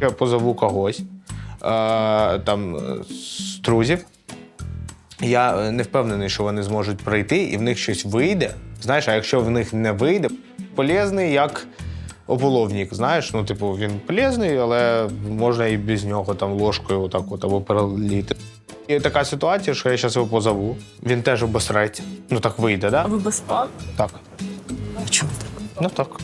Я позову когось е, там з друзів. Я е, не впевнений, що вони зможуть пройти, і в них щось вийде. Знаєш, а якщо в них не вийде, полезний як ополовник. Знаєш, ну, типу, він полезний, але можна і без нього там ложкою отак от або переліти. І така ситуація, що я зараз його позову. Він теж обосреться. Ну так вийде, да? Ви безпак? Так. А чому так? Ну так.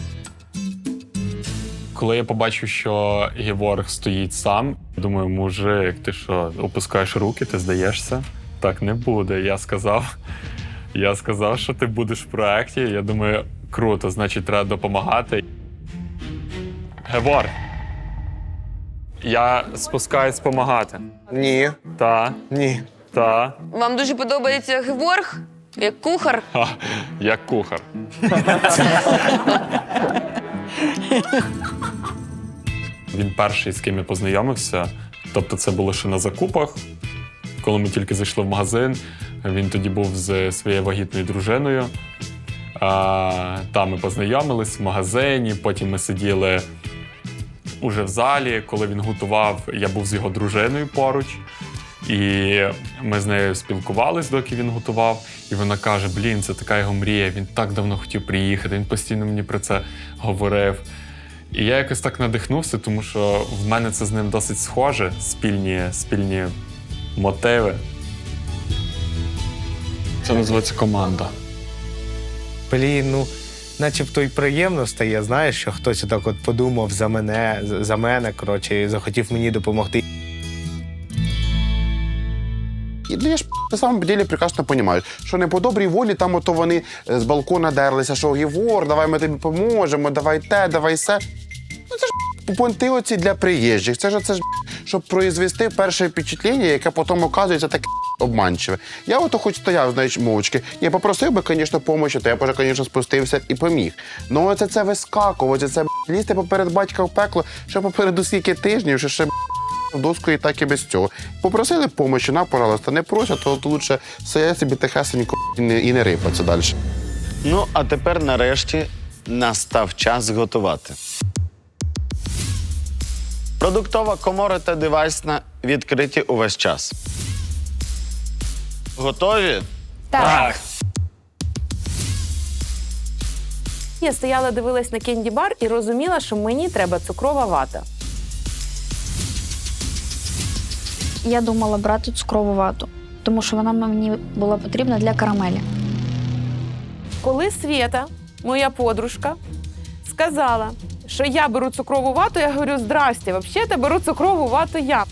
Коли я побачив, що Геворг стоїть сам, думаю, мужик, ти що, опускаєш руки, ти здаєшся? Так не буде. Я сказав, я сказав, що ти будеш в проєкті. Я думаю, круто, значить, треба допомагати. Геворг, я спускаюсь допомагати. Ні, Та, ні. та. Вам дуже подобається Геворг, як кухар. Ха, як кухар. Він перший, з ким я познайомився. Тобто, це було ще на закупах. Коли ми тільки зайшли в магазин, він тоді був з своєю вагітною дружиною. А, там ми познайомились в магазині, потім ми сиділи уже в залі. Коли він готував, я був з його дружиною поруч. І ми з нею спілкувались, доки він готував. І вона каже: Блін, це така його мрія. Він так давно хотів приїхати. Він постійно мені про це говорив. І я якось так надихнувся, тому що в мене це з ним досить схоже, спільні, спільні мотиви. Це називається команда. Блін, ну, начебто й приємно стає, знаєш, що хтось так от подумав за мене, за мене, коротше, і захотів мені допомогти. І ну, я ж на самом деле прекрасно розумію, що не по добрій волі там ото вони е, з балкона дерлися, що Гівор, давай ми тобі поможемо, давай те, давай се. Ну це ж понти оці для приїжджих. Це ж це ж щоб произвести перше впечатлення, яке потім оказується таке обманчиве. Я ото хоч стояв, знаєш, мовчки. Я попросив би, звісно, допомоги, то я б, звісно, спустився і поміг. Ну оце це вискакувати, це лізти поперед батька в пекло, ще попереду скільки тижнів, що ще доску і так і без цього. Попросили помощі, на, пожалуйста, не просять, то, то лучше стоять собі тихесенько і не, і не рипаться далі. Ну, а тепер нарешті настав час готувати. Продуктова комора та девайсна відкриті увесь час. Готові? Так. Я стояла, дивилась на кенді-бар і розуміла, що мені треба цукрова вата. Я думала брати цукрову вату, тому що вона мені була потрібна для карамелі. Коли Свєта, моя подружка, сказала, що я беру цукрову вату, я говорю: здрасте, взагалі беру цукрову вату я.